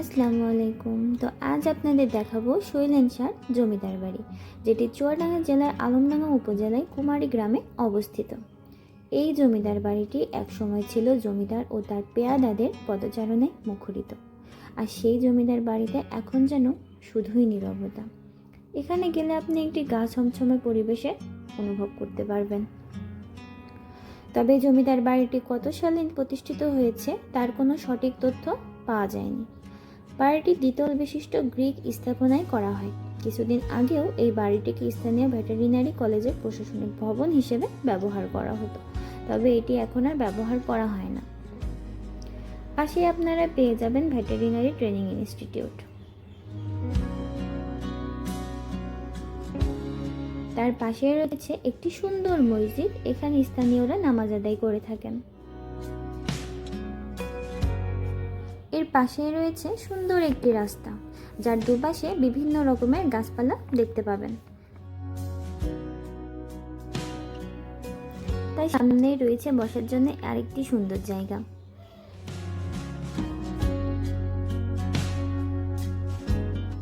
আসসালামু আলাইকুম। তো আজ আপনাদের দেখাবো শৈলেন সার জমিদার বাড়ি, যেটি চুয়াডাঙ্গা জেলার আলমডাঙ্গা উপজেলায় কুমারী গ্রামে অবস্থিত। এই জমিদার বাড়িটি একসময় ছিল জমিদার ও তার পেয়াদাদের পদচারণে মুখরিত, আর সেই জমিদার বাড়িতে এখন যেন শুধুই নীরবতা। এখানে গেলে আপনি একটি গা ছমছমে পরিবেশে অনুভব করতে পারবেন। তবে জমিদার বাড়িটি কত সালে প্রতিষ্ঠিত হয়েছে তার কোনো সঠিক তথ্য পাওয়া যায়নি। বাড়িটি দ্বিতল বিশিষ্ট গ্রিক স্থাপনায় করা হয়। কিছুদিন আগেও এই বাড়িটিকে স্থানীয় ভেটেরিনারি কলেজের প্রশাসনিক ভবন হিসেবে ব্যবহার করা হতো, তবে এটি এখন আর ব্যবহার করা হয় না। পাশে আপনারা পেয়ে যাবেন ভেটেরিনারি ট্রেনিং ইনস্টিটিউট। তার পাশে রয়েছে একটি সুন্দর মসজিদ, এখানে স্থানীয়রা নামাজ আদায় করে থাকেন। এর পাশেই রয়েছে সুন্দর একটি রাস্তা, যার দুপাশে বিভিন্ন রকমের গাছপালা দেখতে পাবেন। তাই সামনেই রয়েছে বসার জন্য আরেকটি সুন্দর জায়গা।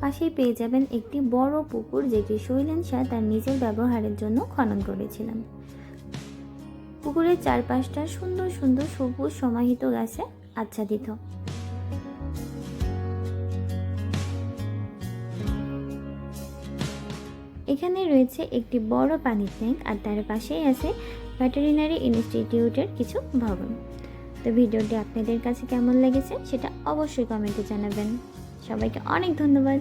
পাশেই পেয়ে যাবেন একটি বড় পুকুর, যেটি শৈলেন শাহ তার নিজের ব্যবহারের জন্য খনন করেছিলেন। পুকুরের চারপাশটা সুন্দর সুন্দর সবুজ সমাহিত গাছে আচ্ছাদিত। এখানে রয়েছে একটি বড় পানির ট্যাঙ্ক আর তার পাশেই আছে ভেটেরিনারি ইনস্টিটিউটের কিছু ভবন। তো ভিডিওটি আপনাদের কাছে কেমন লেগেছে সেটা অবশ্যই কমেন্টে জানাবেন। সবাইকে অনেক ধন্যবাদ।